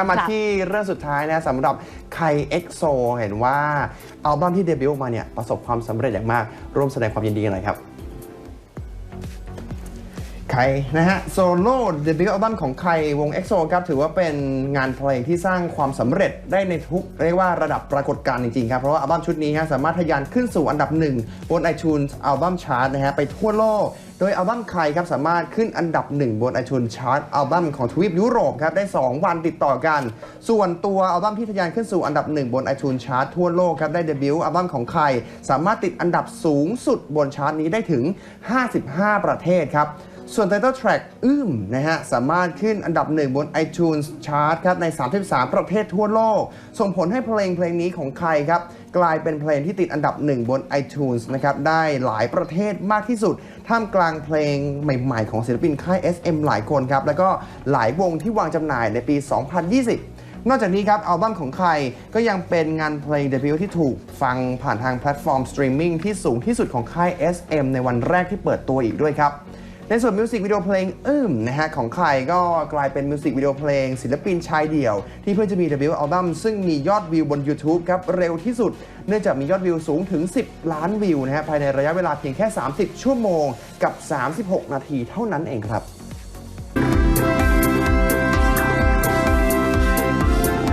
อะมาครับที่เรื่องสุดท้ายนะสำหรับไคเอ็กโซเห็นว่าอัลบั้มที่เดบิวต์ออกมาเนี่ยประสบความสำเร็จอย่างมาก ร่วมแสดงความยินดีกันหน่อยครับใครนะฮะโซโล่เดบิวต์อัลบั้มของใครวง EXO ครับถือว่าเป็นงานเพลงที่สร้างความสำเร็จได้ในทุกเรียกว่าระดับปรากฏการณ์จริงๆครับ เพราะว่าอัลบั้มชุดนี้ฮะสามารถทะยานขึ้นสู่อันดับหนึ่งบน iTunes อัลบั้มชาร์ตนะฮะไปทั่วโลก โดยอัลบั้มใครครับสามารถขึ้นอันดับหนึ่งบนไอชูนชาร์ตอัลบั้มของทวีปยุโรปครับได้ 2 วันติดต่อกัน ส่วนตัวอัลบั้มที่ทะยานขึ้นสู่อันดับหนึ่งบนไอชูนชาร์ตทั่วโลกครับได้เดบิวต์อัลบั้มของใคร สามารถติดอันดับสูงสุดบนชาร์ตนี้ได้ถึง 55 ประเทศครับ ส่วน Title Track อึ้มนะฮะ สามารถขึ้นอันดับหนึ่งบน iTunes Chart ครับ ใน 33 ประเทศทั่วโลก ส่งผลให้เพลงเพลงนี้ของใครครับ กลายเป็นเพลงที่ติดอันดับหนึ่งบน iTunes นะครับ ได้หลายประเทศมากที่สุด ท่ามกลางเพลงใหม่ ๆ ของศิลปินค่าย SM หลายคนครับ แล้วก็หลายวงที่วางจำหน่ายในปี 2020นอกจากนี้ครับอัลบั้มของใครก็ยังเป็นงานเพลงเดบิวต์ที่ถูกฟังผ่านทางแพลตฟอร์มสตรีมมิ่งที่สูงที่สุดของค่าย SM ในวันแรกที่เปิดตัวอีกด้วยครับ ในส่วนมิวสิกวิดีโอเพลงอึ้มนะฮะของใครก็กลายเป็นมิวสิกวิดีโอเพลง ศิลปินชายเดี่ยว ที่เพิ่งจะมีเดบิวต์อัลบั้มซึ่งมียอดวิวบน YouTube ครับเร็วที่สุด เนื่องจากมียอดวิวสูงถึง 10 ล้านวิวนะฮะภายในระยะเวลาเพียงแค่ 30 ชั่วโมงกับ 36 นาทีเท่านั้นเองครับ